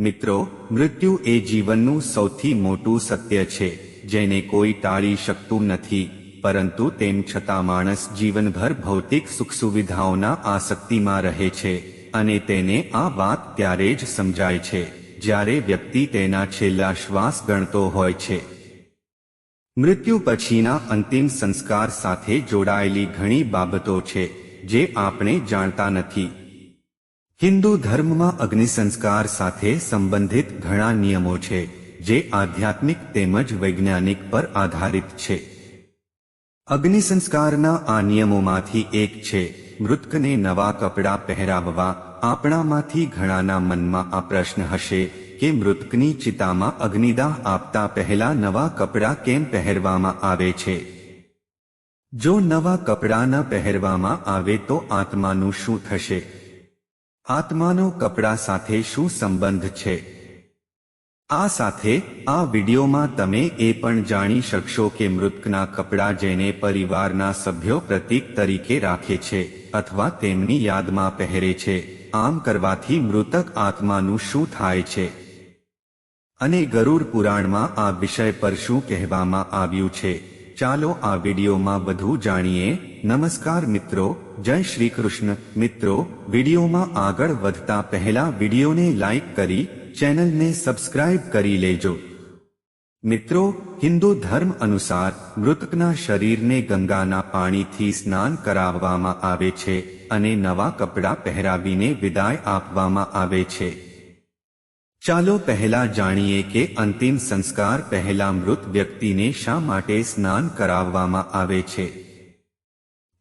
મિત્રો, મૃત્યુ એ જીવનનું સૌથી મોટું સત્ય છે, જેને કોઈ ટાળી શકતું નથી, પરંતુ તેમ છતાં માણસ જીવનભર ભૌતિક સુખ સુવિધાઓના આસક્તિમાં રહે છે, અને તેને આ વાત ત્યારે જ સમજાય છે, જ્યારે વ્યક્તિ તેના છેલ્લા શ્વાસ ગણતો હોય છે. મૃત્યુ પછીના અંતિમ સંસ્કાર સાથે જોડાયેલી ઘણી બાબતો છે, જે આપણે જાણતા નથી. હિન્દુ ધર્મમાં અગ્નિ સંસ્કાર સાથે સંબંધિત ઘણા નિયમો છે, જે આધ્યાત્મિક તેમજ વૈજ્ઞાનિક પર આધારિત છે. અગ્નિ સંસ્કારના આ નિયમોમાંથી એક છે, મૃતકને નવા કપડાં પહેરાવવા. આપણામાંથી ઘણાના મનમાં આ પ્રશ્ન હશે કે મૃતકની ચિતામાં અગ્નિદાહ આપતા પહેલા નવા કપડાં કેમ પહેરવામાં આવે છે? જો નવા કપડાં ન પહેરવામાં આવે તો આત્માનું શું થશે? આત્માનો કપડાં સાથે શું સંબંધ છે? આ સાથે, આ વિડીયોમાં તમે એ પણ જાણી શકશો કે મૃતકના કપડાં જેને પરિવારના સભ્યો પ્રતીક તરીકે રાખે છે અથવા તેમની યાદમાં પહેરે છે, આમ કરવાથી મૃતક આત્માનું શું થાય છે? અને ગરુડ પુરાણમાં આ વિષય પર શું કહેવામાં આવ્યું છે? ચાલો આ વિડીયોમાં વધુ જાણીએ. નમસ્કાર મિત્રો, જય શ્રી કૃષ્ણ. મિત્રો, વિડીયોમાં આગળ વધતા પહેલા વિડીયોને લાઈક કરી, ચેનલને સબસ્ક્રાઇબ કરી લેજો. મિત્રો, હિન્દુ ધર્મ અનુસાર મૃતકના શરીરને ગંગાના પાણીથી સ્નાન કરાવવામાં આવે છે અને નવા કપડાં પહેરાવીને વિદાય આપવામાં આવે છે. ચાલો પહેલા જાણીએ કે અંતિમ સંસ્કાર પહેલા મૃત વ્યક્તિને શા માટે સ્નાન કરાવવામાં આવે છે.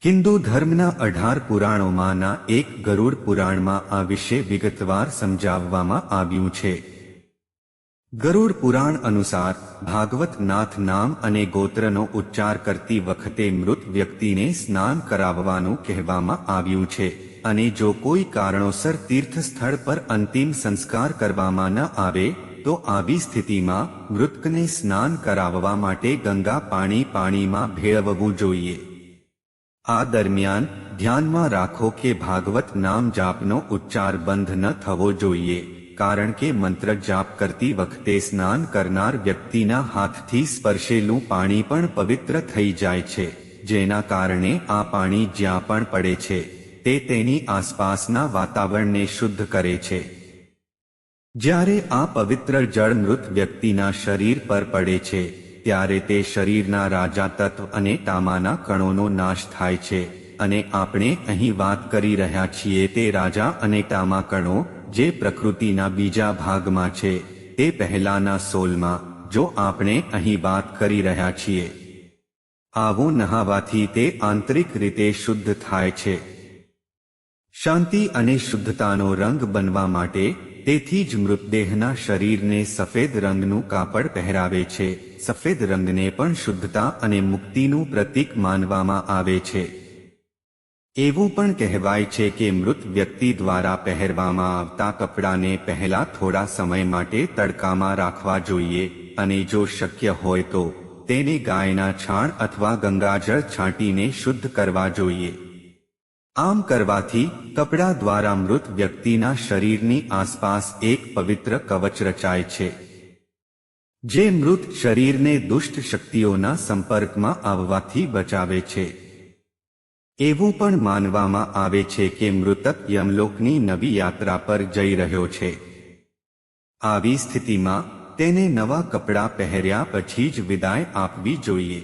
હિન્દુ ધર્મના અઢાર પુરાણોમાંના એક ગરુડ પુરાણમાં આ વિશે વિગતવાર સમજાવવામાં આવ્યું છે. ગરુડ પુરાણ અનુસાર ભાગવત નાથ નામ અને ગોત્રનો ઉચ્ચાર કરતી વખતે મૃત વ્યક્તિને સ્નાન કરાવવાનું કહેવામાં આવ્યું છે. અને જો કોઈ કારણોસર તીર્થ સ્થળ પર અંતિમ સંસ્કાર કરવામાં ન આવે, તો આવી સ્થિતિમાં મૃતકને સ્નાન કરાવવા માટે ગંગા પાણી પાણીમાં ભેળવવું જોઈએ. આ દરમિયાન ધ્યાનમાં રાખો કે ભાગવત નામ જાપનો ઉચ્ચાર બંધ ન થવો જોઈએ. કારણ કે મંત્ર જાપ કરતી વખતે સ્નાન કરનાર વ્યક્તિના હાથથી સ્પર્શેલું પાણી પણ પવિત્ર થઈ જાય છે, જેના કારણે આ પાણી જ્યાં પણ પડે છે, તે તેની આસપાસના વાતાવરણને શુદ્ધ કરે છે. જ્યારે આ પવિત્ર જળ મૃત વ્યક્તિના શરીર પર પડે છે, ત્યારે તે શરીરના રાજા તત્વ અને તામાના કણોનો નાશ થાય છે, અને આપણે અહીં વાત કરી રહ્યા છીએ તે રાજા અને તામા કણો જે પ્રકૃતિના બીજા ભાગમાં છે, તે પહેલાના સોલમાં, જો આપણે અહીં વાત કરી રહ્યા છીએ. આવું નહાવાથી તે આંતરિક રીતે શુદ્ધ થાય છે. શાંતિ અને શુદ્ધતાનો રંગ બનવા માટે, તેથી જ મૃતદેહના શરીરને સફેદ રંગનું કાપડ પહેરાવે છે. સફેદ રંગને પણ શુદ્ધતા અને મુક્તિનું પ્રતીક માનવામાં આવે છે. એવું પણ કહેવાય છે કે મૃત વ્યક્તિ દ્વારા પહેરવામાં આવતા કપડાને પહેલા થોડા સમય માટે તડકામાં રાખવા જોઈએ અને જો શક્ય હોય તો તેને ગાયના છાણ અથવા ગંગાજળ છાંટીને શુદ્ધ કરવા જોઈએ. આમ કરવાથી કપડા દ્વારા મૃત વ્યક્તિના શરીરની આસપાસ એક પવિત્ર કવચ રચાય છે. જે મૃત શરીરને દુષ્ટ શક્તિઓના સંપર્કમાં આવવાથી બચાવે છે. એવું પણ માનવામાં આવે છે કે મૃતક યમલોકની નવી યાત્રા પર જઈ રહ્યો છે. આવી સ્થિતિમાં તેને નવા કપડાં પહેર્યા પછી જ વિદાય આપવી જોઈએ.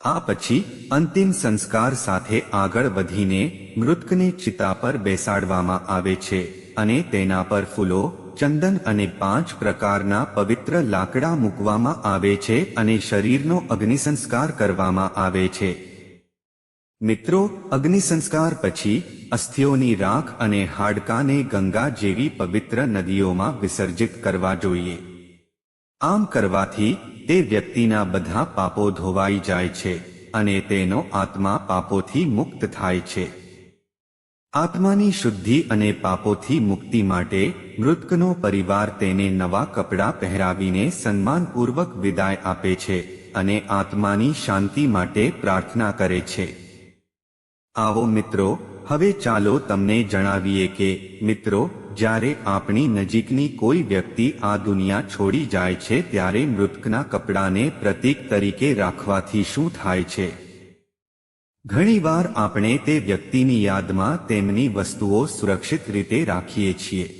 આ પછી અંતિમ સંસ્કાર સાથે આગળ વધીને મૃતકને ચિતા પર બેસાડવામાં આવે છે અને તેના પર ફૂલો, ચંદન અને પાંચ પ્રકારના પવિત્ર લાકડા મૂકવામાં આવે છે અને શરીરનો અગ્નિસંસ્કાર કરવામાં આવે છે. મિત્રો અગ્નિસંસ્કાર પછી અસ્થિઓની રાખ અને હાડકાને ગંગા જેવી પવિત્ર નદીઓમાં વિસર્જિત કરવા જોઈએ. આમ કરવાથી તે વ્યક્તિના બધા પાપો ધોવાઈ જાય છે અને તેનો આત્મા પાપોથી મુક્ત થાય છે. આત્માની શુદ્ધિ અને પાપોથી મુક્તિ માટે મૃતકનો પરિવાર તેને નવા કપડાં પહેરાવીને સન્માનપૂર્વક વિદાય આપે છે અને આત્માની શાંતિ માટે પ્રાર્થના કરે છે. આવો મિત્રો, હવે ચાલો તમને જણાવીએ કે, મિત્રો, જ્યારે આપણી નજીકની કોઈ વ્યક્તિ આ દુનિયા છોડી જાય છે ત્યારે મૃતકના કપડાને પ્રતીક તરીકે રાખવાથી શું થાય છે? ઘણીવાર આપણે તે વ્યક્તિની યાદમાં તેમની વસ્તુઓ સુરક્ષિત રીતે રાખીએ છીએ.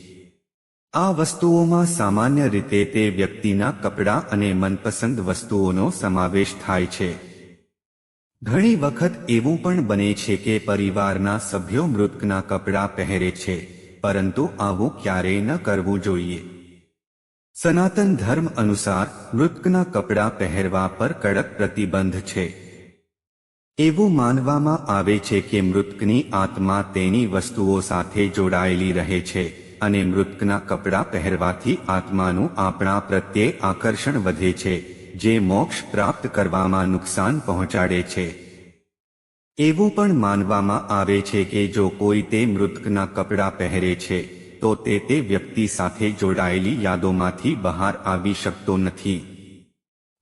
આ વસ્તુઓમાં સામાન્ય રીતે તે વ્યક્તિના કપડાં અને મનપસંદ વસ્તુઓનો સમાવેશ થાય છે. ઘણી વખત એવું પણ બને છે કે પરિવારના સભ્યો મૃતકના કપડાં પહેરે છે, પરંતુ આવું ક્યારેય ન કરવું જોઈએ. સનાતન ધર્મ અનુસાર મૃતકના કપડાં પહેરવા પર કડક પ્રતિબંધ છે. એવું માનવામાં આવે છે કે મૃતકની આત્મા તેની વસ્તુઓ સાથે જોડાયેલી રહે છે અને મૃતકના કપડાં પહેરવાથી આત્માનું આપણા પ્રત્યે આકર્ષણ વધે છે. જે મોક્ષ પ્રાપ્ત કરવામાં નુકસાન પહોંચાડે છે. એવું પણ માનવામાં આવે છે કે જો કોઈ તે મૃતકના કપડાં પહેરે છે, તો તે તે વ્યક્તિ સાથે જોડાયેલી યાદોમાંથી બહાર આવી શકતો નથી.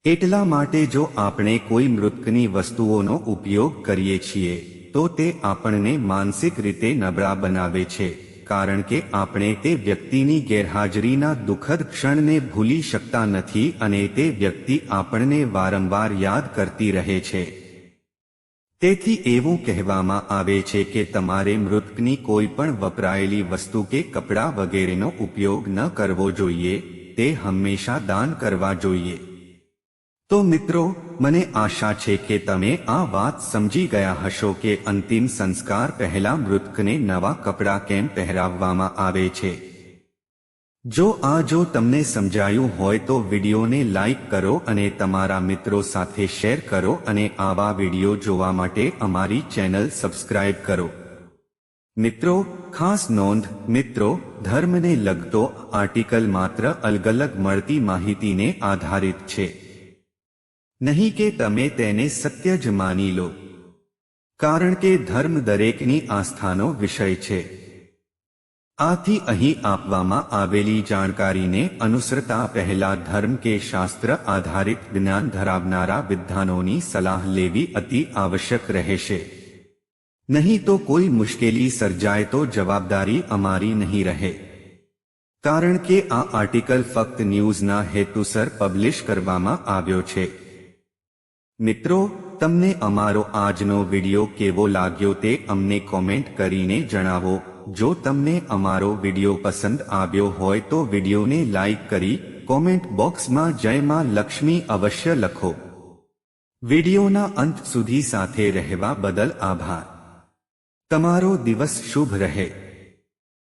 એટલા માટે જો આપણે કોઈ મૃતકની વસ્તુઓનો ઉપયોગ કરીએ છીએ, તો તે આપણને માનસિક રીતે નબળા બનાવે છે. કારણ કે આપણે તે વ્યક્તિની ગેરહાજરીના દુઃખદ ક્ષણને ભૂલી શકતા નથી અને તે વ્યક્તિ આપણને વારંવાર યાદ કરતી રહે છે. તેથી એવું કહેવામાં આવે છે કે તમારે મૃતકની કોઈ પણ વપરાયેલી વસ્તુ કે કપડાં વગેરેનો ઉપયોગ ન કરવો જોઈએ, તે હંમેશા દાન કરવા જોઈએ. તો મિત્રો, મને આશા છે કે તમે આ વાત સમજી ગયા હશો કે અંતિમ સંસ્કાર પહેલા મૃતકને નવા કપડાં કેમ પહેરાવવામાં આવે છે. જો આ જો તમને સમજાયું હોય તો વિડીયોને લાઈક કરો અને તમારા મિત્રો સાથે શેર કરો અને આવા વીડિયો જોવા માટે અમારી ચેનલ સબસ્ક્રાઇબ કરો. મિત્રો, ખાસ નોંધ, મિત્રો, ધર્મને લગતો આર્ટિકલ માત્ર અલગ અલગ મળતી માહિતીને આધારિત છે. નહીં કે તમે તેને સત્ય જ માની લો કારણ કે ધર્મ દરેકની આસ્થાનો વિષય છે આથી અહીં આપવામાં આવેલી જાણકારીને અનુસરતા પહેલા ધર્મ કે શાસ્ત્ર આધારિત જ્ઞાન ધરાવનારા વિદ્વાનોની સલાહ લેવી અતિ આવશ્યક રહેશે નહીં તો કોઈ મુશ્કેલી સર્જાય તો જવાબદારી અમારી નહીં રહે કારણ કે આ આર્ટિકલ ફક્ત ન્યૂઝના હેતુસર પબ્લિશ કરવામાં આવ્યો છે મિત્રો, તમને અમારો આજનો વિડિયો કેવો લાગ્યો તે અમને કોમેન્ટ કરીને જણાવો. જો તમને અમારો વિડિયો પસંદ આવ્યો હોય તો વિડિયોને લાઈક કરી કોમેન્ટ બોક્સમાં જય માં લક્ષ્મી અવશ્ય લખો. વિડિયોના અંત સુધી સાથે રહેવા બદલ આભાર. તમારો દિવસ શુભ રહે.